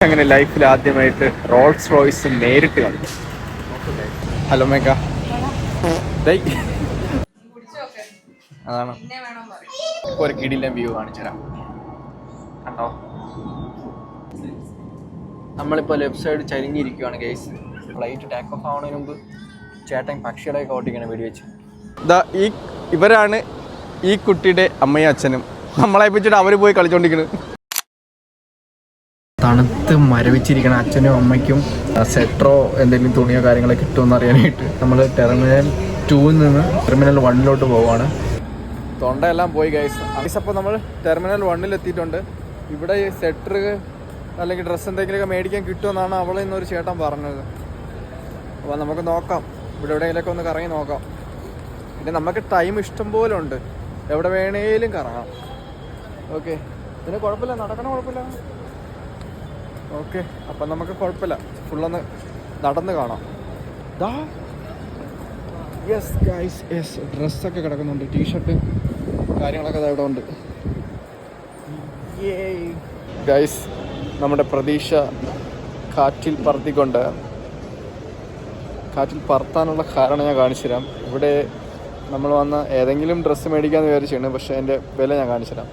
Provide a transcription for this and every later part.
അങ്ങനെ ലൈഫിൽ ആദ്യമായിട്ട് റോൾസ് റോയ്സ് നേരിട്ട് കണ്ടു ഹലോ മേക്ക. അതാണ്. ഒരു കിടിലം വ്യൂ കാണിച്ചു തരാം കണ്ടോ? നമ്മളിപ്പോൾ ലെഫ്റ്റ് സൈഡ് ചരിഞ്ഞിരിക്കുവാണ് ഗൈസ് ഫ്ലൈറ്റ് ടേക്ക് ഓഫ് ആവുന്നതിന് മുമ്പ് ചേട്ടൻ പക്ഷികളെ ഓട്ടിക്കണം വീട് വെച്ച്. ഇതാ ഈ ഇവരാണ് ഈ കുട്ടിയുടെ അമ്മയും അച്ഛനും. നമ്മളെ വെച്ചിട്ട് അവർ പോയി കളിച്ചോണ്ടിരിക്കുന്നത് തണുത്ത് മരവിച്ചിരിക്കണം അച്ഛനും അമ്മയ്ക്കും സെട്രോ എന്തെങ്കിലും തുണിയോ കാര്യങ്ങളോ കിട്ടുമെന്ന് അറിയാനായിട്ട് നമ്മൾ ടെർമിനൽ ടൂവിൽ നിന്ന് ടെർമിനൽ വണ്ണിലോട്ട് പോവാണ്. തൊണ്ടയെല്ലാം പോയി ഗൈസ് ഗൈസ് അപ്പോൾ നമ്മൾ ടെർമിനൽ വണ്ണിൽ എത്തിയിട്ടുണ്ട്. ഇവിടെ ഈ സെറ്റർ അല്ലെങ്കിൽ ഡ്രസ്സ് എന്തെങ്കിലുമൊക്കെ മേടിക്കാൻ കിട്ടുമെന്നാണ് അവൾ ഇന്നൊരു ചേട്ടൻ പറഞ്ഞത്. അപ്പോൾ നമുക്ക് നോക്കാം. ഇവിടെ എവിടെയെങ്കിലുമൊക്കെ ഒന്ന് കറങ്ങി നോക്കാം. പിന്നെ നമുക്ക് ടൈം ഇഷ്ടം പോലെ ഉണ്ട്. എവിടെ വേണേലും കറങ്ങാം. ഓക്കെ പിന്നെ കുഴപ്പമില്ല. നടക്കണ കുഴപ്പമില്ല. ഓക്കെ അപ്പം നമുക്ക് കുഴപ്പമില്ല. ഫുള്ളൊന്ന് നടന്ന് കാണാം. യെസ് ഗൈസ് യെസ് ഡ്രസ്സൊക്കെ കിടക്കുന്നുണ്ട്. ടീഷർട്ട് കാര്യങ്ങളൊക്കെ ദാ ഇവിടെ ഉണ്ട്. ഗൈസ് നമ്മുടെ പ്രതീക്ഷ കാറ്റിൽ പറത്തിക്കൊണ്ട് കാറ്റിൽ പറത്താനുള്ള കാരണം ഞാൻ കാണിച്ചു തരാം. ഇവിടെ നമ്മൾ വന്ന ഏതെങ്കിലും ഡ്രസ്സ് മേടിക്കാമെന്ന് വിചാരിച്ചാണ് പക്ഷേ എന്റെ വില ഞാൻ കാണിച്ചു തരാം.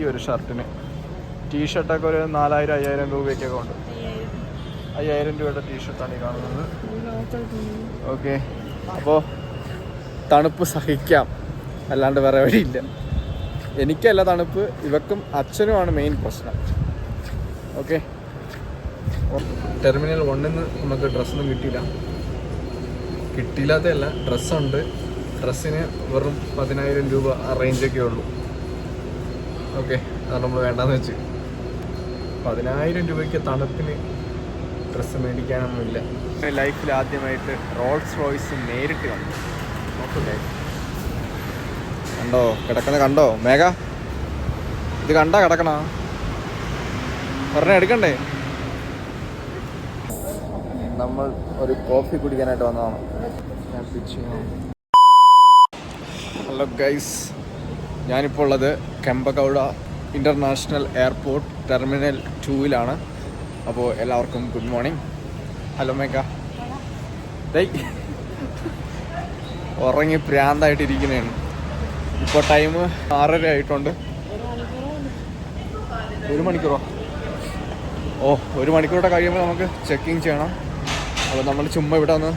ഈ ഒരു ഷർട്ടിന്. ടീ ഷർട്ടൊക്കെ ഒരു നാലായിരം അയ്യായിരം രൂപയൊക്കെ ഉണ്ട്. അയ്യായിരം രൂപയുടെ ടീ ഷർട്ടാണ് ഈ കാണുന്നത്. ഓക്കെ അപ്പോൾ തണുപ്പ് സഹിക്കാം. അല്ലാണ്ട് വേറെ വഴിയില്ല. എനിക്കല്ല തണുപ്പ് ഇവക്കും അച്ഛനുമാണ് മെയിൻ പ്രശ്നം. ഓക്കെ ടെർമിനൽ വണ്ണിൽ നിന്ന് നമുക്ക് ഡ്രസ്സൊന്നും കിട്ടിയില്ല. കിട്ടിയില്ലാത്തതല്ല ഡ്രസ്സുണ്ട് ഡ്രസ്സിന് വെറും പതിനായിരം രൂപ റേഞ്ചൊക്കെ ഉള്ളൂ. ഓക്കെ അതാണ് നമ്മൾ വേണ്ടാന്ന് വെച്ച്. പതിനായിരം രൂപയ്ക്ക് തണുപ്പിന് ഡ്രസ്സ് മേടിക്കാനൊന്നുമില്ല. ലൈഫിൽ ആദ്യമായിട്ട് റോൾസ് റോയ്സ് നേരിട്ട് കണ്ടു. നോക്കട്ടെ കണ്ടോ? കിടക്കുന്ന കണ്ടോ? മേഘ ഇത് കണ്ടാ കിടക്കണ? പറഞ്ഞ എടുക്കണ്ടേ? നമ്മൾ ഒരു കോഫി കുടിക്കാനായിട്ട് വന്നതാണ്. ഞാൻ. ഹലോ ഗൈസ് ഞാനിപ്പോൾ ഉള്ളത് കെമ്പഗൗഡ ഇന്റർനാഷണൽ എയർപോർട്ട് ടെർമിനൽ ടൂവിലാണ്. അപ്പോൾ എല്ലാവർക്കും ഗുഡ് മോർണിംഗ്. ഹലോ മേക്ക ഉറങ്ങി പ്രാന്തായിട്ടിരിക്കുന്നതാണ്. ഇപ്പോൾ ടൈം ആറര ആയിട്ടുണ്ട്. ഒരു മണിക്കൂറോ? ഓ ഒരു മണിക്കൂറുടെ കഴിയുമ്പോൾ നമുക്ക് ചെക്കിങ് ചെയ്യണം. അപ്പോൾ നമ്മൾ ചുമ്മാ ഇവിടെ ഒന്ന്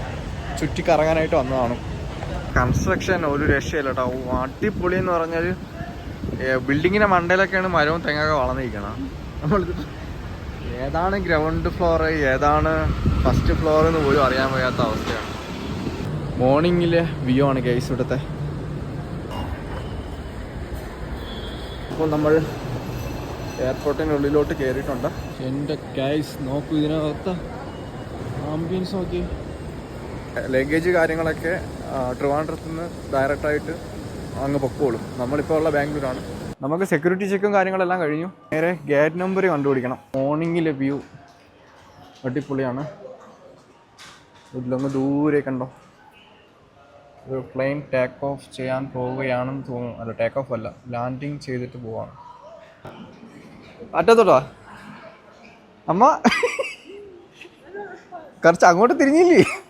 ചുറ്റിക്കറങ്ങാനായിട്ട് വന്നതാണ്. കൺസ്ട്രക്ഷൻ ഒരു രക്ഷയില്ല കേട്ടോ അടിപൊളി എന്ന് പറഞ്ഞാൽ ബിൽഡിങ്ങിന്റെ മണ്ടയിലൊക്കെയാണ് മരവും തെങ്ങൊക്കെ വളർന്നിരിക്കണം. നമ്മൾ ഏതാണ് ഗ്രൗണ്ട് ഫ്ലോർ ഏതാണ് ഫസ്റ്റ് ഫ്ലോർ എന്ന് പോലും അറിയാൻ വയ്യാത്ത അവസ്ഥയാണ്. മോർണിംഗിൽ വ്യൂ ആണ് ഗൈസ് ഇവിടുത്തെ. അപ്പോൾ നമ്മൾ എയർപോർട്ടിനുള്ളിലോട്ട് കയറിയിട്ടുണ്ട് എന്റെ ഗൈസ് നോക്കൂ ഇതിനകത്ത് ആംബിയൻസ് നോക്കി. ലഗേജ് കാര്യങ്ങളൊക്കെ ട്രിവാൻഡ്രത്ത് നിന്ന് ഡയറക്റ്റായിട്ട് അങ്ങ് പൊക്കോളും. നമ്മളിപ്പോൾ ഉള്ള ബാംഗ്ലൂരാണ്. നമുക്ക് സെക്യൂരിറ്റി ചെക്കും കാര്യങ്ങളെല്ലാം കഴിഞ്ഞു. നേരെ ഗേറ്റ് നമ്പർ കണ്ടുപിടിക്കണം. മോർണിംഗിലെ വ്യൂ അടിപൊളിയാണ്. ഇതിലൊന്ന് ദൂരെ കണ്ടോ? ഒരു പ്ലെയിൻ ടേക്ക് ഓഫ് ചെയ്യാൻ പോവുകയാണെന്ന് തോന്നുന്നു. അല്ല ടേക്ക് ഓഫ് അല്ല. ലാൻഡിങ് ചെയ്തിട്ട് പോവാണ്. അറ്റത്തോട്ടോ? അമ്മ? കുറച്ച് അങ്ങോട്ട് തിരിഞ്ഞില്ലേ?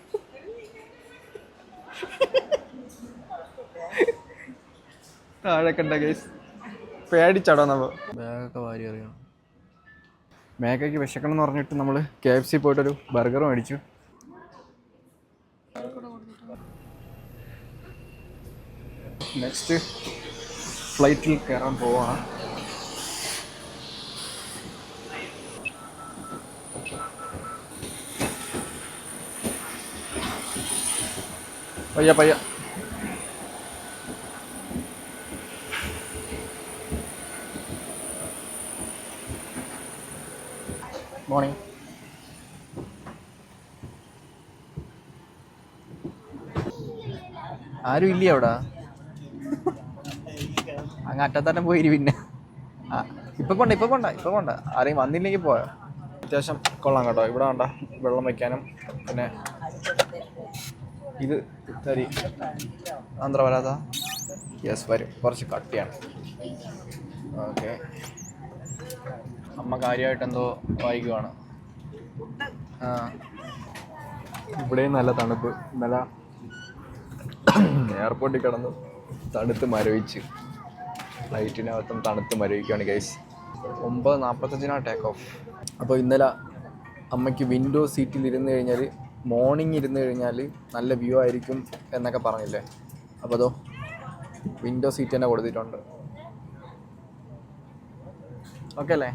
താഴെ കണ്ട കേസ് പേടിച്ചാടോ നമ്മ. ബാഗൊക്കെ വാരി അറിയണം മേഘയ്ക്ക് വിശക്കണം എന്ന് പറഞ്ഞിട്ട് നമ്മൾ കെ എഫ് സി പോയിട്ടൊരു ബർഗർ മേടിച്ചു. നെക്സ്റ്റ് ഫ്ലൈറ്റിൽ കയറാൻ പോവാണ്. പയ്യ പയ്യ. മോർണിംഗ് ആരും ഇല്ല അവിടെ? അങ്ങ് അറ്റത്തന്നെ പോയി പിന്നെ. ഇപ്പൊ പോണ്ട ഇപ്പൊ പോണ്ട ഇപ്പൊ പോണ്ട. ആരെയും വന്നില്ലെങ്കിൽ പോയോ അത്യാവശ്യം കൊള്ളാം കേട്ടോ. ഇവിടെ വേണ്ട വെള്ളം വെക്കാനും പിന്നെ ഇത് തരി. ആന്ധ്ര വരാതാ? യെസ് വരും. കുറച്ച് കട്ടിയാണ്. ഓക്കെ അമ്മ കാര്യമായിട്ട് എന്തോ വായിക്കുവാണ്. ആ. ഇവിടെയും നല്ല തണുപ്പ്. ഇന്നലെ എയർപോർട്ടിൽ കിടന്ന് തണുത്ത് മരവിച്ച്. ഫ്ലൈറ്റിനകത്തും തണുത്ത് മരവിക്കുകയാണ് ഗൈസ് ഒമ്പത് നാൽപ്പത്തഞ്ചിനാണ് ടേക്ക് ഓഫ് അപ്പോൾ ഇന്നലെ അമ്മയ്ക്ക് വിൻഡോ സീറ്റിൽ ഇരുന്ന് കഴിഞ്ഞാൽ മോർണിംഗ് ഇരുന്ന് കഴിഞ്ഞാൽ നല്ല വ്യൂ ആയിരിക്കും എന്നൊക്കെ പറഞ്ഞില്ലേ? അപ്പോൾ അതോ വിൻഡോ സീറ്റ് തന്നെ കൊടുത്തിട്ടുണ്ട്. ഓക്കെ അല്ലേ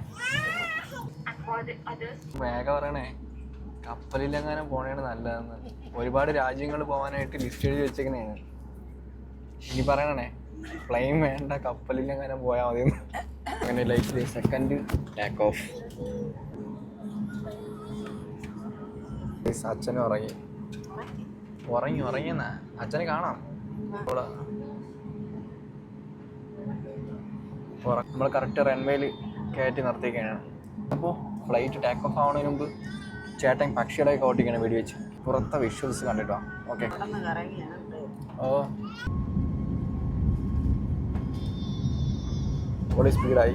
വേഗം പറയണേ. കപ്പലിലെങ്ങാനും പോണേണ് നല്ലതെന്ന്. ഒരുപാട് രാജ്യങ്ങൾ പോകാനായിട്ട് ലിസ്റ്റ് എഴുതി വെച്ചേക്കുന്നതാണ് ഇനി പറയണേ പ്ലെയിൻ വേണ്ട കപ്പലിലെങ്ങാനും പോയാൽ മതി അങ്ങനെ ലൈഫ് സെക്കൻഡ് ടേക്ക് ഓഫ് അച്ഛനും ഉറങ്ങി. ഉറങ്ങി ഉറങ്ങിയെന്നാ അച്ഛനെ കാണാം. നമ്മൾ കറക്റ്റ് റൺവേയിൽ കയറ്റി നിർത്തിയൊക്കെയാണ് അപ്പോൾ ഫ്ലൈറ്റ് ടേക്ക് ഓഫ് ആവുന്നതിന് മുമ്പ് ചേട്ടൻ പക്ഷികളൊക്കെ ഓട്ടിക്കണം വെടി വെച്ച്. പുറത്തെ വിഷ്വൽസ് കണ്ടിട്ടോ? ഓക്കെ ഓ. ഓടി സ്പീഡായി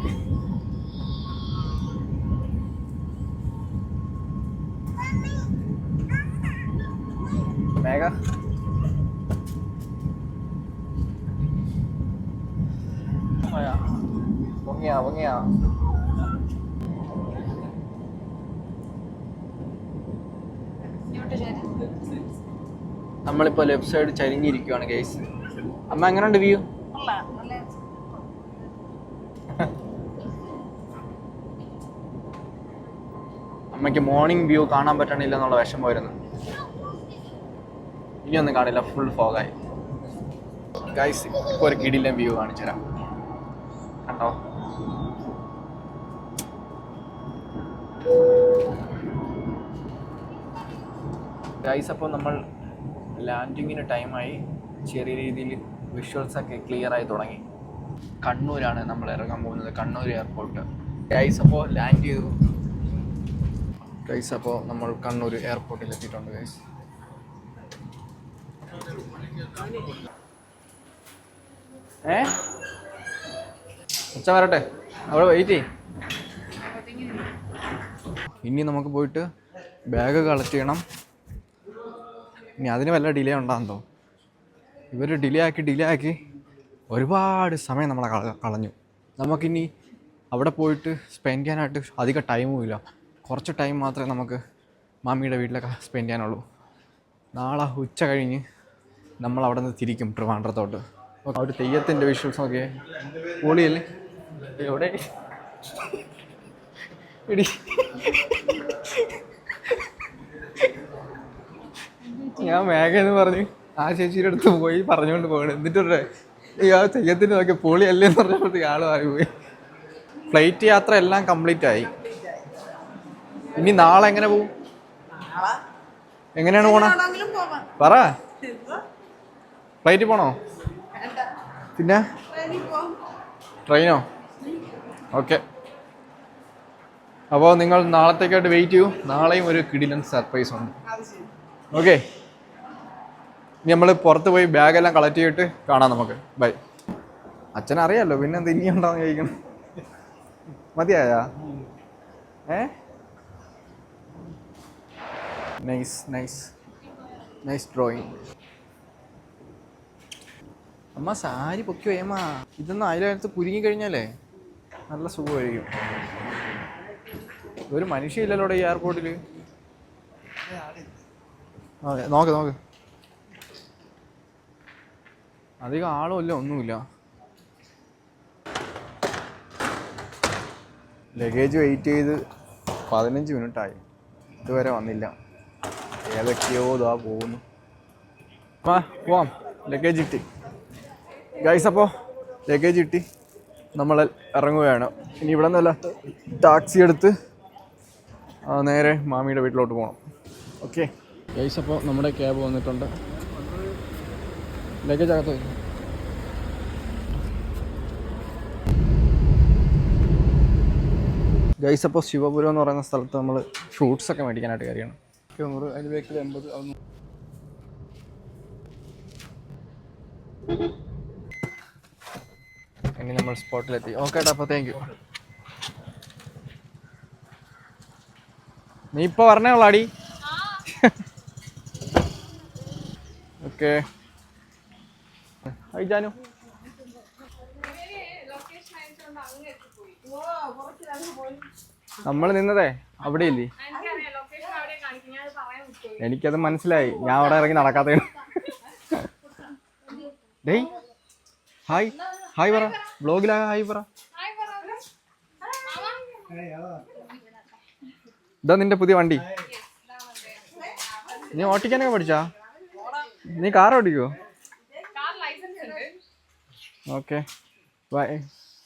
മേഘ. നമ്മളിപ്പോൾ ലെഫ്റ്റ് സൈഡ് ചരിഞ്ഞിരിക്കുവാണ് ഗൈസ് അമ്മ എങ്ങനെയുണ്ട് വ്യൂ അമ്മയ്ക്ക് മോർണിംഗ് വ്യൂ കാണാൻ പറ്റണില്ല എന്നുള്ള വിഷമമായിരുന്നു ഇനി ഒന്നും കാണില്ല ഫുൾ ഫോഗായി ഗൈസ് ഇപ്പോൾ ഒരു കിടിലെ വ്യൂ കാണിച്ചു തരാം. കണ്ടോ? ഗൈസ് അപ്പോൾ നമ്മൾ ലാൻഡിങ്ങിന് ടൈമായി ചെറിയ രീതിയിൽ വിഷ്വൽസൊക്കെ ക്ലിയറായി തുടങ്ങി. കണ്ണൂരാണ് നമ്മൾ ഇറങ്ങാൻ പോകുന്നത് കണ്ണൂർ എയർപോർട്ട് ഗൈസ് അപ്പോൾ ലാൻഡ് ചെയ്തു. ഗൈസ് അപ്പോൾ നമ്മൾ കണ്ണൂർ എയർപോർട്ടിൽ എത്തിയിട്ടുണ്ട് ഗൈസ് ഏ? ഉച്ച വരട്ടെ. അവിടെ വെയിറ്റ് ചെയ്യും. ഇനി നമുക്ക് പോയിട്ട് ബാഗ് കളക്ട് ചെയ്യണം. ഇനി അതിന് വല്ല ഡിലേ ഉണ്ടാകുന്നോ ഇവർ ഡിലേ ആക്കി ഡിലേ ആക്കി ഒരുപാട് സമയം നമ്മളെ കളഞ്ഞു. നമുക്കിനി അവിടെ പോയിട്ട് സ്പെൻഡ് ചെയ്യാനായിട്ട് അധികം ടൈമും ഇല്ല. കുറച്ച് ടൈം മാത്രമേ നമുക്ക് മാമിയുടെ വീട്ടിലൊക്കെ സ്പെൻഡ് ചെയ്യാനുള്ളൂ. നാളെ ഉച്ച കഴിഞ്ഞ് നമ്മൾ അവിടെ നിന്ന് തിരിക്കും ട്രിവാൻഡ്രത്തോട്ട്. അപ്പോൾ ഒരു തെയ്യത്തിന്റെ വിഷ്വൽസ് നോക്കിയേ. പൊളിയല്ലേ? എവിടെ? എടി. ഞാൻ മേഘ എന്ന് പറഞ്ഞ് ആ ചേച്ചിയുടെ അടുത്ത് പോയി പറഞ്ഞുകൊണ്ട് പോകണം എന്നിട്ട് ആ തെയ്യത്തിന് നോക്കിയ പൊളിയല്ലേ എന്ന് പറഞ്ഞപ്പോഴത്തേക്ക് മാറി പോയി. ഫ്ലൈറ്റ് യാത്ര എല്ലാം കംപ്ലീറ്റ് ആയി. ഇനി നാളെ എങ്ങനെ പോവും? എങ്ങനെയാണ് പോണ? പറ. ഫ്ലൈറ്റ് പോണോ? പിന്നെ? ട്രെയിനോ? ഓക്കെ അപ്പോൾ നിങ്ങൾ നാളത്തേക്കായിട്ട് വെയിറ്റ് ചെയ്യൂ. നാളെയും ഒരു കിടിലൻ സർപ്രൈസ് ഉണ്ട്. ഓക്കെ നമ്മൾ പുറത്ത് പോയി ബാഗെല്ലാം കളക്ട് ചെയ്തിട്ട് കാണാം നമുക്ക്. ബൈ അച്ഛനറിയാലോ പിന്നെ എന്ത് ഇനി ഉണ്ടാവും ചോദിക്കണം. മതിയായ? ഏ? നൈസ് നൈസ് നൈസ് ഡ്രോയിങ് അമ്മ സാരി പൊക്കി വേമാ ഇതൊന്നും അതിലകത്ത് കുരുങ്ങി കഴിഞ്ഞാലേ നല്ല സുഖമായിരിക്കും. ഒരു മനുഷ്യയില്ലല്ലോ ഈ എയർപോർട്ടിൽ നോക്ക് നോക്ക്. അധികം ആളുമില്ല ഒന്നുമില്ല. ലഗേജ് വെയിറ്റ് ചെയ്ത് പതിനഞ്ച് മിനിറ്റായി. ഇതുവരെ വന്നില്ല. ഏതൊക്കെയോ ഇതാ പോകുന്നു. ആ പോവാം. ലഗേജ് കിട്ടി ഗൈസ് അപ്പോൾ ലഗേജ് കിട്ടി നമ്മൾ ഇറങ്ങുകയാണ്. ഇനി ഇവിടെ നിന്നല്ല ടാക്സി എടുത്ത് നേരെ മാമിയുടെ വീട്ടിലോട്ട് പോകണം ഓക്കെ ഗൈസ് അപ്പോൾ നമ്മുടെ ക്യാബ് വന്നിട്ടുണ്ട്. ലഗേജ് അകത്ത് വയ്ക്കും ഗൈസ് അപ്പോൾ ശിവപുരം എന്ന് പറയുന്ന സ്ഥലത്ത് നമ്മൾ ഫ്രൂട്ട്സ് ഒക്കെ മേടിക്കാനായിട്ട് കാര്യമാണ് നൂറ് അതിന്റെ ബേക്കിൽ എൺപത് ഇനി നമ്മൾ സ്പോട്ടിലെത്തി ഓക്കെ ഏട്ടാ അപ്പോൾ താങ്ക് യു നീ ഇപ്പോൾ പറഞ്ഞേ ഉള്ളാടി. ഓക്കെ ഹായ് ജാനു നമ്മൾ നിന്നതേ അവിടെ ഇല്ലേ എനിക്കത് മനസ്സിലായി. ഞാൻ അവിടെ ഇറങ്ങി നടക്കാത്ത. ഡേയ് ഹായ് ഹായ് പറ. ബ്ലോഗിലാ ഹായ് പറ. ഇതാ നിന്റെ പുതിയ വണ്ടി. നീ ഓട്ടിക്കാനൊക്കെ പഠിച്ചാ? നീ കാർ ഓടിക്കോ ഓക്കെ.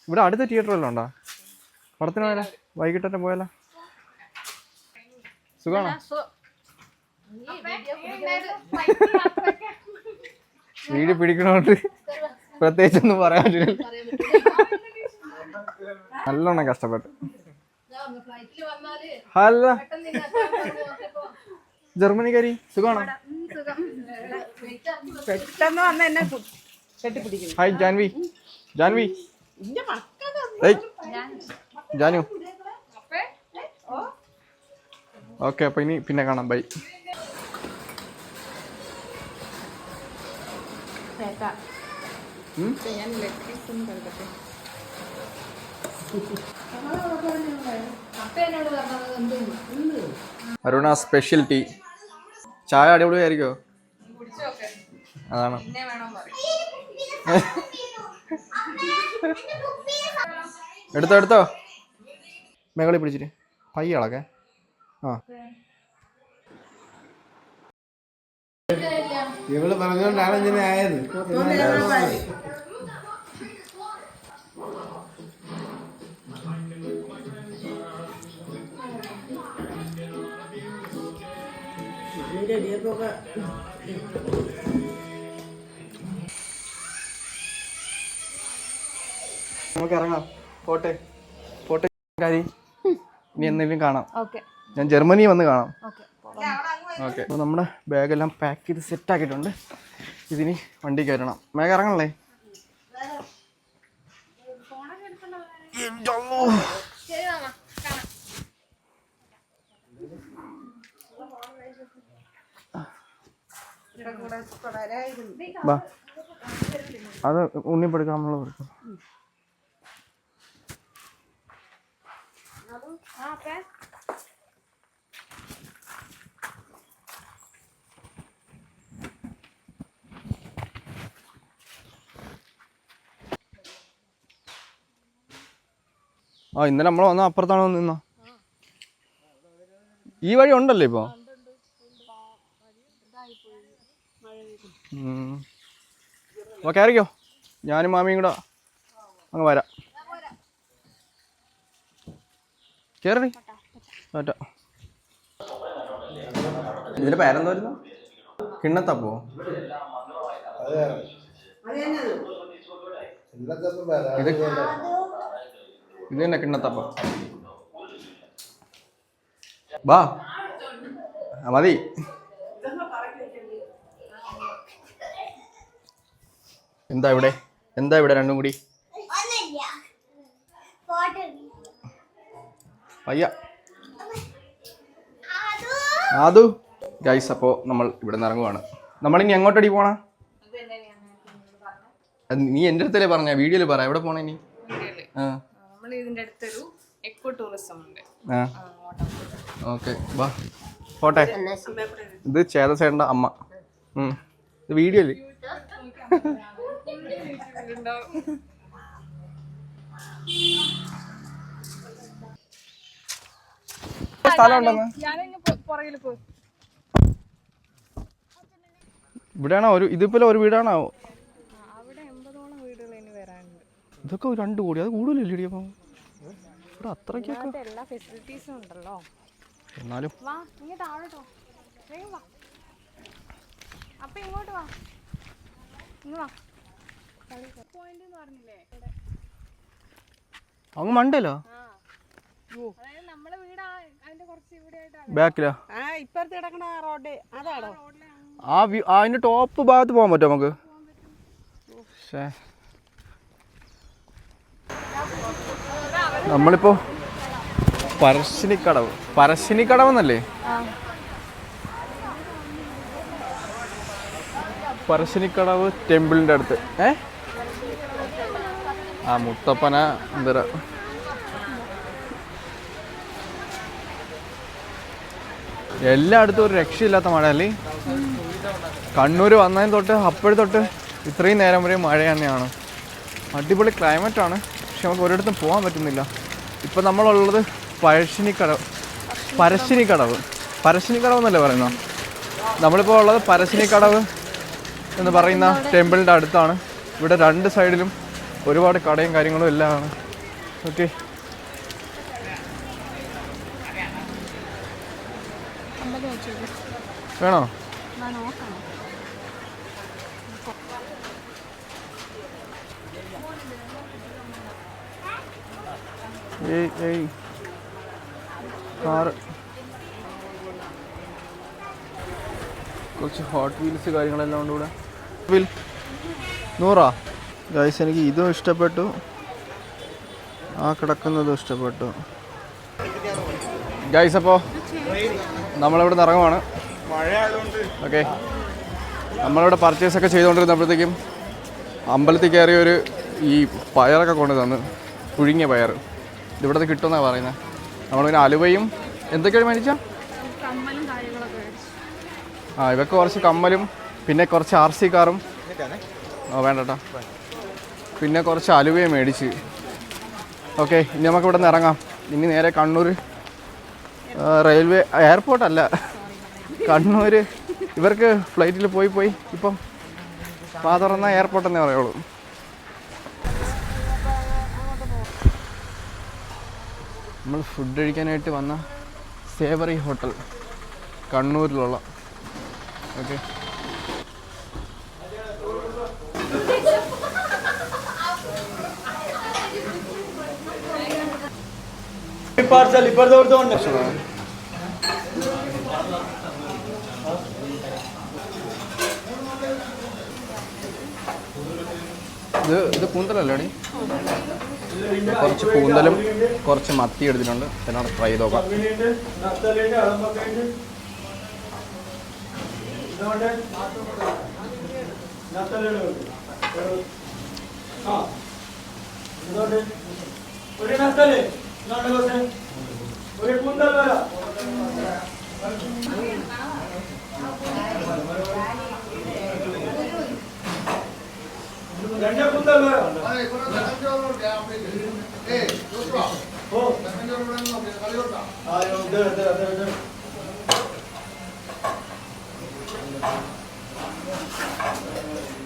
ഇവിടെ അടുത്ത തിയേറ്റർ വല്ലതും ഉണ്ടോ? പടത്തിന് പോയാലോ? വൈകിട്ടെ പോയാലോ? സുഖമാണോ? വീട് പിടിക്കണോണ്ട് പ്രത്യേകിച്ച് ഒന്നും പറയാൻ പറ്റില്ല നല്ലോണം കഷ്ടപ്പെട്ടു. ഹലോ. ജർമ്മനിക്കാരി സുഖമാണോ? പെട്ടെന്ന് വന്ന എന്നെ ഹായ് ജാൻവി ജാൻവി ജാനു ഓക്കെ അപ്പൊ ഇനി പിന്നെ കാണാം. ബൈ അരുണ സ്പെഷ്യൽ ടീ ചായ അടിപൊളിയായിരിക്കോ അതാണ്. എടുത്തോ എടുത്തോ. മേഘളി പിടിച്ചിട്ട്. പയ്യ ഇളക്കെ ആ. ഇവൾ പറഞ്ഞോണ്ടാണ് ഇങ്ങനെ ആയത്. നമുക്ക് ഇറങ്ങാം. പോട്ടെ. പോട്ടെ. കാരി ഇനി എന്തെങ്കിലും കാണാം. ഓക്കെ. ഞാൻ ജർമ്മനി വന്ന് കാണാം. ഓക്കെ. ഓക്കെ. അപ്പോൾ നമ്മുടെ ബാഗെല്ലാം പാക്ക് ചെയ്ത് സെറ്റ് ആക്കിയിട്ടുണ്ട്. ഇതിനി വണ്ടി കയറ്റണം മേഘ ഇറങ്ങണല്ലേ? അത് ഉണ്ണിപ്പെടുക്കാം നമ്മൾ കൊടുക്കും ആ ഇന്നലെ നമ്മൾ വന്ന അപ്പുറത്താണ് നിന്ന? ഈ വഴി ഉണ്ടല്ലേ ഇപ്പോ? അപ്പോൾ കയറിക്കോ ഞാനും മാമിയും കൂടെ അങ്ങ് വരാം. കയറി ടാറ്റ ഇതിന്റെ പേരെന്തായിരുന്നു കിണ്ണത്തപ്പോ? ഇത് ഇത് തന്നെ കിണ്ണത്തപ്പ. ആ, മതി. എന്താ ഇവിടെ? എന്താ ഇവിടെ രണ്ടും കൂടി? അയ്യ ആദു. ഗൈസ് അപ്പോൾ നമ്മൾ ഇവിടെ നിന്ന് ഇറങ്ങുവാണ്. നമ്മളിനി എങ്ങോട്ടടി പോണ? നീ എന്റെ അടുത്തല്ലേ പറഞ്ഞ വീഡിയോയിൽ പറ. എവിടെ പോണ ഇനി? ഓക്കെ വാ. പോട്ടെ. ഇത് ചേതസേണ്ട അമ്മ. ഇത് വീഡിയോ അല്ലേ? സ്ഥലം ഉണ്ടെന്ന്. ഇവിടെയാണോ ഒരു ഇതിപ്പോലെ ഒരു വീടാണോ? ഇതൊക്കെ രണ്ടു കോടി അത് കൂടുതലല്ലേ അപ്പം. ഇവിടെ അത്രയ്ക്കൊക്കെ എല്ലാ ഫെസിലിറ്റീസും ഉണ്ടല്ലോ. എന്നാലും അപ്പൊ ഇങ്ങോട്ട് വാ. ഇങ്ങ് വാ. പോയിന്റ് എന്ന് പറഞ്ഞില്ലേ? അങ്ങ് മണ്ടല്ലോ ആ- അതിന്റെ കുറച്ച് ഇവിടെ ആയിട്ടാണ് ആ ഇപ്പുറത്ത് കിടക്കണ റോഡ് അതാണോ? ആ വ്യൂ ടോപ്പ് ഭാഗത്ത് പോകാൻ പറ്റുമോ നമുക്ക്? നമ്മളിപ്പോ പരശ്ശിനിക്കടവ്. പറശ്ശിനിക്കടവ് എന്നല്ലേ പറശ്ശിനിക്കടവ് ടെമ്പിളിന്റെ അടുത്ത്. ഏ? ആ മുത്തപ്പന എന്തര എല്ലായിടത്തും ഒരു രക്ഷയില്ലാത്ത മഴ അല്ലേ? കണ്ണൂർ വന്നതിന് തൊട്ട് അപ്പോഴും തൊട്ട് ഇത്രയും നേരം വരെ മഴ തന്നെയാണ്. അടിപൊളി ആണ്. പക്ഷെ നമുക്ക് ഒരിടത്തും പോകാൻ പറ്റുന്നില്ല. ഇപ്പം നമ്മളുള്ളത് പഴശ്ശിനിക്കടവ്. പരശ്ശിനിക്കടവ്. പരശ്ശിനിക്കടവ് എന്നല്ലേ പറയുന്നത് നമ്മളിപ്പോൾ ഉള്ളത് പരശ്ശിനിക്കടവ് എന്ന് പറയുന്ന ടെമ്പിളിന്റെ അടുത്താണ്. ഇവിടെ രണ്ട് സൈഡിലും ഒരുപാട് കടയും കാര്യങ്ങളും എല്ലാം ആണ് ഓക്കെ. വേണോ? ഏയ് ഏയ്. കാറ്. കുറച്ച് ഹോട്ട് വീൽസ് കാര്യങ്ങളെല്ലാം ഉണ്ട് ഇവിടെ. വീൽ നൂറാ? ഗൈസ് എനിക്ക് ഇതും ഇഷ്ടപ്പെട്ടു. ആ കിടക്കുന്നതും ഇഷ്ടപ്പെട്ടു. ഗൈസ് അപ്പോൾ നമ്മളിവിടെ നിന്ന് ഇറങ്ങുവാണ്. ഓക്കെ. നമ്മളിവിടെ പർച്ചേസ് ഒക്കെ ചെയ്തുകൊണ്ടിരുന്നപ്പോഴത്തേക്കും അമ്പലത്തിൽ കയറിയ ഒരു ഈ പയറൊക്കെ കൊണ്ടു തന്ന് പുഴുങ്ങിയ പയർ ഇതിവിടുത്തെ കിട്ടുമെന്നാണ് പറയുന്നത് നമ്മളിങ്ങനെ അലുവയും എന്തൊക്കെയാണ് മേടിച്ച? കമ്മലും കാര്യങ്ങളൊക്കെ ആ ഇവക്ക് കുറച്ച് കമ്മലും പിന്നെ കുറച്ച് ആർ സി കാറും. ആ വേണ്ടട്ടാ. പിന്നെ കുറച്ച് അലുവയും മേടിച്ച്. ഓക്കെ ഇനി നമുക്ക് ഇവിടെ നിന്ന് ഇറങ്ങാം. ഇനി നേരെ കണ്ണൂർ റെയിൽവേ എയർപോർട്ടല്ല കണ്ണൂർ ഇവർക്ക് ഫ്ലൈറ്റിൽ പോയി പോയി. ഇപ്പം പാ തുറന്ന എയർപോർട്ട് എന്നേ പറയുള്ളൂ. നമ്മൾ ഫുഡ് കഴിക്കാനായിട്ട് വന്ന സേവറി ഹോട്ടൽ കണ്ണൂരിലുള്ള. ഓക്കെ ഇത് ഇത് കൂന്തലല്ലേ കുറച്ച് കൂന്തലും കുറച്ച് മത്തി എടുത്തിട്ടുണ്ട്. എന്നാണ് ട്രൈ നോക്കാം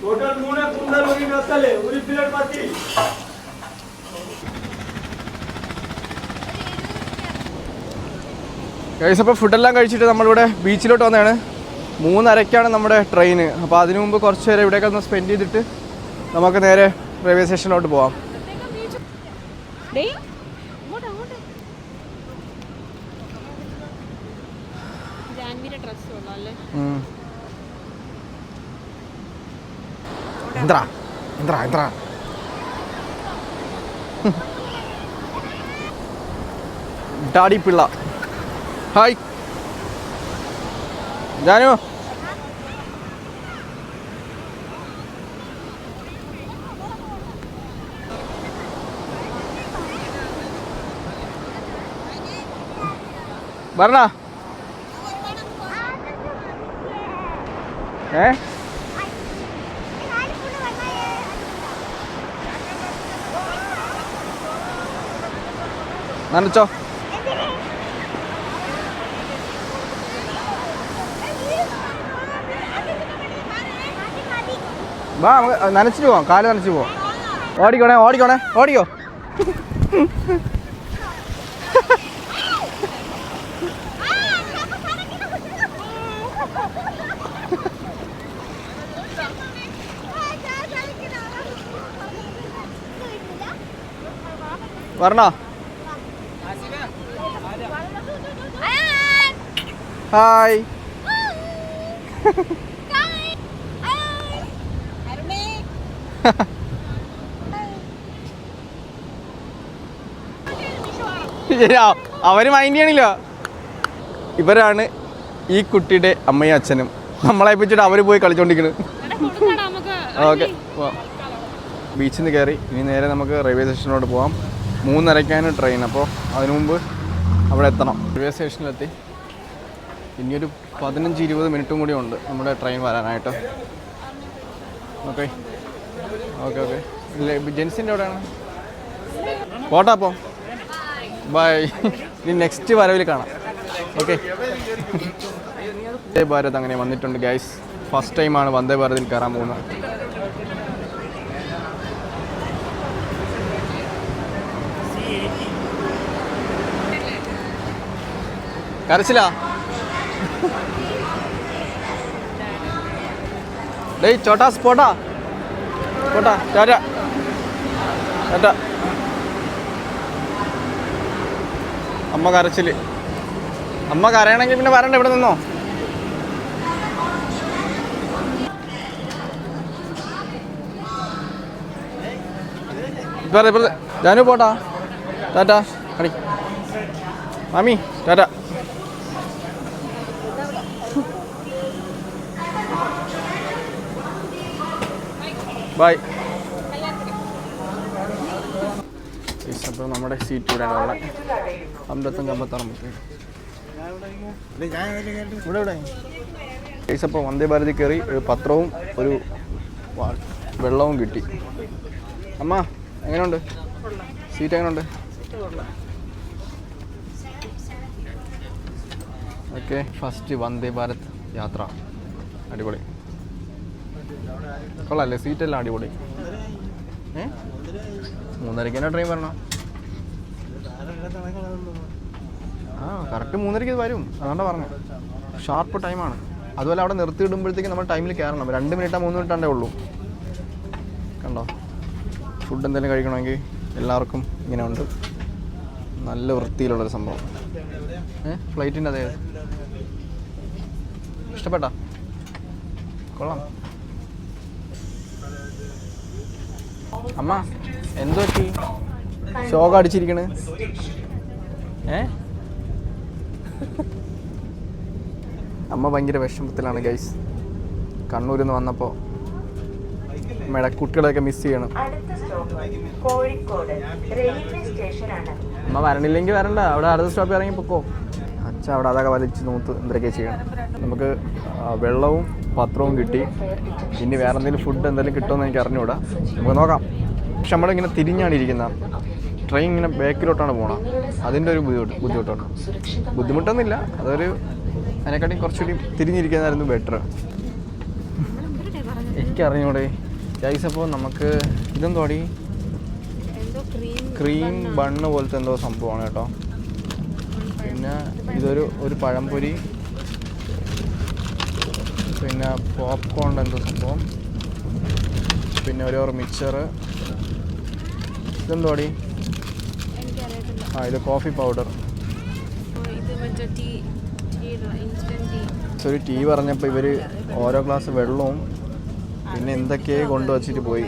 ಟೋಟಲ್ ಮೂರೇ ಕುಂದಲ್ ಹೋಗಿ ನತ್ತಲೆ ಉರಿ ಪ್ಲೇಟ್ ಮತ್ತಿ ഗൈസ് അപ്പോൾ ഫുഡെല്ലാം കഴിച്ചിട്ട് നമ്മളിവിടെ ബീച്ചിലോട്ട് വന്നതാണ് മൂന്നരയ്ക്കാണ് നമ്മുടെ ട്രെയിന് അപ്പോൾ അതിനു മുമ്പ് കുറച്ച് നേരം ഇവിടെയൊക്കെ ഒന്ന് സ്പെൻഡ് ചെയ്തിട്ട് നമുക്ക് നേരെ റെയിൽവേ സ്റ്റേഷനിലോട്ട് പോവാം. ഡാഡി പിള്ള. ഹായ്. ജാനു. വരണ. ഏ? നനച്ചോ വാ നനച്ചിട്ട് പോവാം. കാൽ നനച്ചിട്ട് പോവാം. ഓടിക്കോണേ ഓടിക്കോണേ ഓടിക്കോ. വരണോ ഹായ് അവർ മൈൻഡ് ചെയ്യണില്ല. ഇവരാണ് ഈ കുട്ടിയുടെ അമ്മയും അച്ഛനും. നമ്മളെ പറ്റിട്ട് അവർ പോയി കളിച്ചോണ്ടിരിക്കണ്. ഓക്കെ ബീച്ചിൽ നിന്ന് കയറി ഇനി നേരെ നമുക്ക് റെയിൽവേ സ്റ്റേഷനിലോട്ട് പോകാം മൂന്നരയ്ക്കാണ് ട്രെയിൻ അപ്പോൾ അതിനു മുമ്പ് അവിടെ എത്തണം. റെയിൽവേ സ്റ്റേഷനിലെത്തി ഇനിയൊരു പതിനഞ്ച് ഇരുപത് മിനിറ്റും കൂടി ഉണ്ട് നമ്മുടെ ട്രെയിൻ വരാനായിട്ട്. ഓക്കെ ഓക്കെ ഓക്കെ ജെൻസിന്റെ എവിടെയാണ് പോട്ടാ അപ്പോൾ ബൈ ഇനി നെക്സ്റ്റ് വരവിൽ കാണാം. ഓക്കെ വന്ദേ ഭാരത് അങ്ങനെ വന്നിട്ടുണ്ട് ഗൈസ് ഫസ്റ്റ് ടൈമാണ് വന്ദേ ഭാരതിൽ കയറാൻ പോകുന്നത്. കരച്ചില്ല ഡേയ് ചോട്ടാ പോട്ടാ പോട്ടാ ടാറ്റ. ടാറ്റ. അമ്മ കരച്ചിൽ. അമ്മ കരയണമെങ്കിൽ പിന്നെ വരണ്ട ഇവിടെ നിന്നോ. ഇപ്പം ജാനു പോട്ടാ. ടാറ്റ കണി മാമി ടാറ്റ. ബൈ അപ്പോൾ നമ്മുടെ സീറ്റ് ഇവിടെ ഉള്ള അമ്പത്തഞ്ച് അമ്പത്താറ് ഇവിടെ വന്ദേ ഭാരതി കയറി ഒരു പത്രവും ഒരു വെള്ളവും കിട്ടി. അമ്മ എങ്ങനെയുണ്ട്? സീറ്റ് എങ്ങനെയുണ്ട്? ഓക്കെ ഫസ്റ്റ് വന്ദേ ഭാരത് യാത്ര. അടിപൊളി. കൊള്ളാല്ലേ? സീറ്റെല്ലാം അടിപൊളി. ഏ? മൂന്നരയ്ക്ക് തന്നെ ട്രെയിൻ വരണം. ആ കറക്റ്റ് മൂന്നരയ്ക്ക് വരും. അതുകൊണ്ടാണ് പറഞ്ഞു. ഷാർപ്പ് ടൈമാണ് അതുപോലെ അവിടെ നിർത്തിയിടുമ്പോഴത്തേക്ക് നമ്മൾ ടൈമിൽ കയറണം രണ്ട് മിനിറ്റാ മൂന്ന് മിനിറ്റാണ്ടേ ഉള്ളൂ. കണ്ടോ? ഫുഡ് എന്തെങ്കിലും കഴിക്കണമെങ്കിൽ എല്ലാവർക്കും ഇങ്ങനെ ഉണ്ട്. നല്ല വൃത്തിയിലുള്ളൊരു സംഭവം. ഏ? ഫ്ലൈറ്റിന്റെ അതേ. ഇഷ്ടപ്പെട്ടാ? കൊള്ളാം. അമ്മ എന്തു പറ്റി? ശോക അടിച്ചിരിക്കണ്. ഏ? അമ്മ ഭയങ്കര വിഷമത്തിലാണ് ഗൈസ് കണ്ണൂരിൽ നിന്ന് വന്നപ്പോൾ അമ്മയുടെ കുട്ടികളെയൊക്കെ മിസ് ചെയ്യണം. അമ്മ വരണില്ലെങ്കിൽ വരണ്ട. അവിടെ അടുത്ത സ്റ്റോപ്പിൽ ഇറങ്ങി പൊക്കോ. അച്ഛ അവിടെ അതൊക്കെ വലിച്ച് നൂത്ത് എന്തൊക്കെ ചെയ്യണം നമുക്ക് വെള്ളവും പത്രവും കിട്ടി. ഇനി വേറെ എന്തെങ്കിലും ഫുഡ് എന്തെങ്കിലും കിട്ടുമെന്ന് എനിക്ക് അറിഞ്ഞുകൂടാ. നമുക്ക് നോക്കാം. പക്ഷെ നമ്മളിങ്ങനെ തിരിഞ്ഞാണ് ഇരിക്കുന്ന. ട്രെയിൻ ഇങ്ങനെ ബാക്കിലോട്ടാണ് പോകണം അതിന്റെ ഒരു ബുദ്ധിമുട്ട് ബുദ്ധിമുട്ടുണ്ട്. ബുദ്ധിമുട്ടൊന്നുമില്ല. അതൊരു അതിനെക്കാട്ടി കുറച്ചുകൂടി തിരിഞ്ഞിരിക്കുന്നതായിരുന്നു ബെറ്റർ എനിക്കറിഞ്ഞൂടെ. ഗൈസ് അപ്പോൾ നമുക്ക് ഇതെന്തോടി? എന്തോ ക്രീം ബണ്ണ് പോലത്തെ എന്തോ സംഭവമാണ് കേട്ടോ. പിന്നെ ഇതൊരു ഒരു പഴംപൊരി. പിന്നെ പോപ്കോണിന്റെ എന്തോ സംഭവം. പിന്നെ ഒരു മിക്സർ ഇതെന്തോടി? ആ ഇത് കോഫി പൗഡർ ഒരു ടീ പറഞ്ഞപ്പോൾ ഇവർ ഓരോ ഗ്ലാസ് വെള്ളവും പിന്നെ എന്തൊക്കെയോ കൊണ്ടുവച്ചിട്ട് പോയി.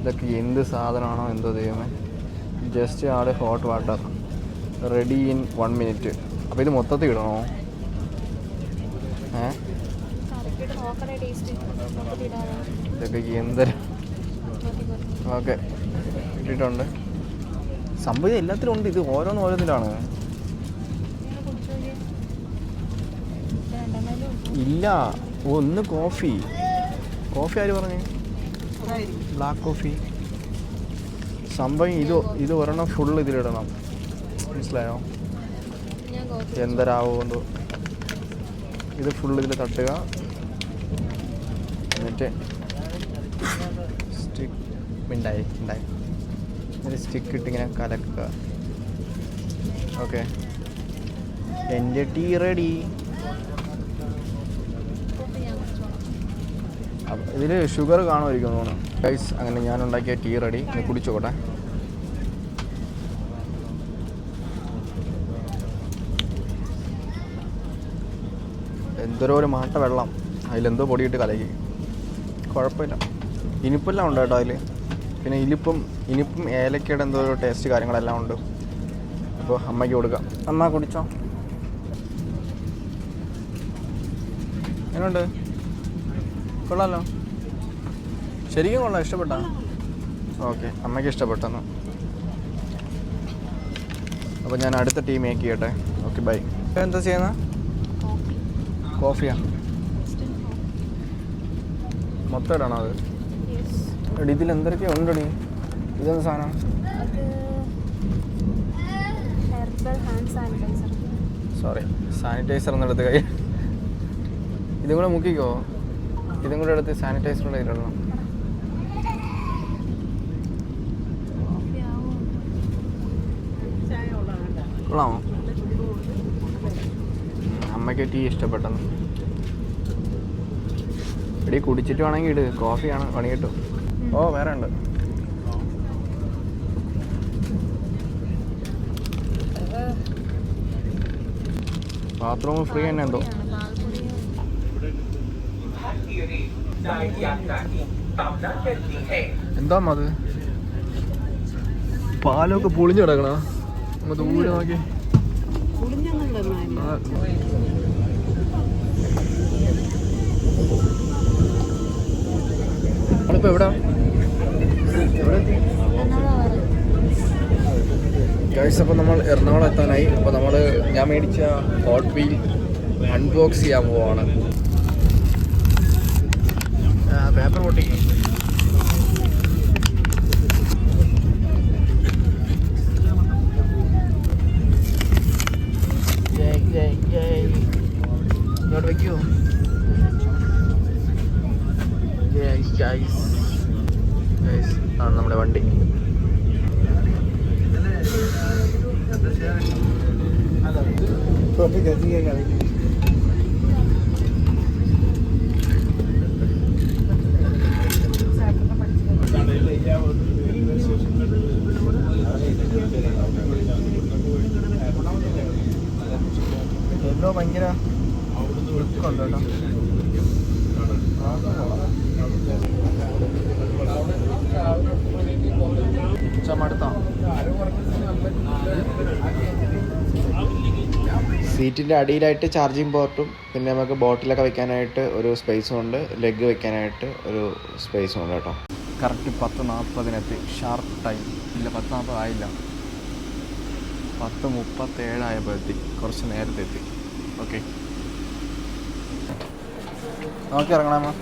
ഇതൊക്കെ എന്ത് സാധനമാണോ എന്തോ ദൈവമേ. Just add hot water ready in one minute അപ്പോൾ ഇത് മൊത്തത്തിൽ ഇടണോ? ഏ? ഇതൊക്കെ എന്തൊരു ഓക്കെ. കിട്ടിയിട്ടുണ്ട്. സംഭവം എല്ലാത്തിലും ഉണ്ട്. ഇത് ഓരോന്ന് ഓരോന്നിലാണ്. ഇല്ല. ഒന്ന് കോഫി. കോഫി ആര് പറഞ്ഞു? Black coffee. സംഭവം ഇത് ഇത് ഒരെണ്ണം ഫുൾ ഇതിലിടണം. മനസ്സിലായോ? എന്തരാവുകൊണ്ട് ഇത് ഫുൾ ഇതിൽ തട്ടുക. എന്നിട്ട് സ്റ്റിക്ക് ഉണ്ടായി ഉണ്ടായി ഒരു സ്റ്റിക്ക് ഇട്ട് ഇങ്ങനെ കലക്കുക. ഓക്കെ എന്റെ ടീ റെഡി. ഇതിൽ ഷുഗർ കാണുമായിരിക്കും തോന്നുന്നു. ഗൈസ് അങ്ങനെ ഞാൻ ഉണ്ടാക്കിയ ടീ റെഡി. ഇനി കുടിച്ചോട്ടെ എന്തോരോ ഒരു മാട്ട വെള്ളം. അതിലെന്തോ പൊടിയിട്ട് കലക്കി. കുഴപ്പമില്ല. ഇനിപ്പെല്ലാം ഉണ്ട് കേട്ടോ അതിൽ പിന്നെ ഇനിയിപ്പം ഇനിയിപ്പം ഏലക്കയുടെ എന്തോ ഒരു ടേസ്റ്റ് കാര്യങ്ങളെല്ലാം ഉണ്ട്. അപ്പോൾ അമ്മയ്ക്ക് കൊടുക്കാം. അമ്മ കുടിച്ചോ? എങ്ങനെയുണ്ട് കൊള്ളാലോ? ശരിക്കും കൊള്ളാം ഇഷ്ടപ്പെട്ടാ. ഓക്കെ അമ്മയ്ക്ക് ഇഷ്ടപ്പെട്ടെന്ന്. അപ്പോൾ ഞാൻ അടുത്ത ടീം മേക്ക് ചെയ്യട്ടെ. ഓക്കെ ബൈ എന്താ ചെയ്യുന്ന? കോഫിയാ? മൊത്തം ഇടണോ അത്? എടി ഇതിൽ എന്തൊക്കെയാ ഉണ്ടടി. ഇതെന്ത് സാധനം? സോറി സാനിറ്റൈസർ എന്നെടുത്ത് കൈ ഇതും കൂടെ മുക്കിക്കോ. ഇതും കൂടെ എടുത്ത് സാനിറ്റൈസർ കൂടെ ഇടണം. കൊള്ളാമോ? അമ്മയ്ക്ക് ടീ ഇഷ്ടപ്പെട്ടെന്ന്. എടി കുടിച്ചിട്ട് വേണമെങ്കിൽ ഇട്. കോഫിയാണ് പണി കിട്ടും. ഓ വേറെ ഉണ്ട്. ബാത്റൂം ഫ്രീ തന്നെ എന്തോ. എന്താ അത്? പാലൊക്കെ പൊളിഞ്ഞു കിടക്കണ? നമ്മ ദൂരെ നോക്കി. ആ. നമ്മളിപ്പോ എവിടാ? ഗൈസ് അപ്പോൾ നമ്മൾ എറണാകുളം എത്താനായി. അപ്പോൾ നമ്മൾ ഞാൻ മേടിച്ച ഹോട്ട് വീൽ അൺബോക്സ് ചെയ്യാൻ പോവാണ്. പേപ്പർ പൊട്ടി ഗൈസ് ഗൈസ് ആണ് നമ്മുടെ വണ്ടി. എന്തോ ഭയങ്കര ലുക്കുണ്ട് കേട്ടോ സീറ്റിന്റെ അടിയിലായിട്ട് ചാർജിങ് പോർട്ടും പിന്നെ നമുക്ക് ബോട്ടിലൊക്കെ വെക്കാനായിട്ട് ഒരു സ്പേസും ഉണ്ട്. ലെഗ് വെക്കാനായിട്ട് ഒരു സ്പേസും ഉണ്ട് കേട്ടോ. കറക്റ്റ് പത്ത് നാൽപ്പതിനെത്തി ഷാർപ്പ് ടൈം. ഇല്ല പത്ത് നാൽപ്പത് ആയില്ല. പത്ത് മുപ്പത്തേഴായപ്പോൾ എത്തി കുറച്ച് നേരത്തെ എത്തി. ഓക്കെ. നോക്കി ഇറങ്ങണമ്മ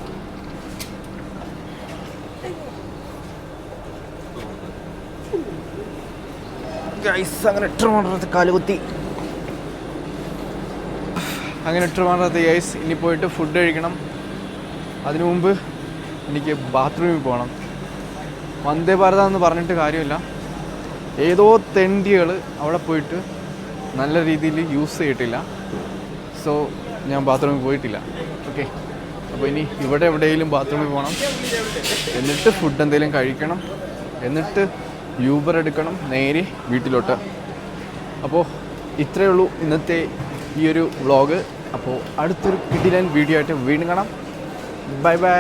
ഗൈസ് അങ്ങനെ ട്രിവാൻഡ്രത്ത് കാലുകുത്തി അങ്ങനെ ട്രിവാൻഡ്രത്ത് ഗൈസ് ഇനി പോയിട്ട് ഫുഡ് കഴിക്കണം. അതിനു മുമ്പ് എനിക്ക് ബാത്റൂമിൽ പോകണം വന്ദേ ഭാരത എന്ന് പറഞ്ഞിട്ട് കാര്യമില്ല. ഏതോ തെണ്ടികൾ അവിടെ പോയിട്ട് നല്ല രീതിയിൽ യൂസ് ചെയ്തിട്ടില്ല. സോ ഞാൻ ബാത്റൂമിൽ പോയിട്ടില്ല. ഓക്കെ അപ്പോൾ ഇനി ഇവിടെ എവിടെയെങ്കിലും ബാത്റൂമിൽ പോകണം എന്നിട്ട് ഫുഡ് എന്തെങ്കിലും കഴിക്കണം. എന്നിട്ട് യൂബർ എടുക്കണം നേരെ വീട്ടിലോട്ട്. അപ്പോൾ ഇത്രയേ ഉള്ളൂ ഇന്നത്തെ ഈ ഒരു വ്ളോഗ്. അപ്പോൾ അടുത്തൊരു കിടിലൻ വീഡിയോ ആയിട്ട് വീണ്ടും കാണാം. Bye bye.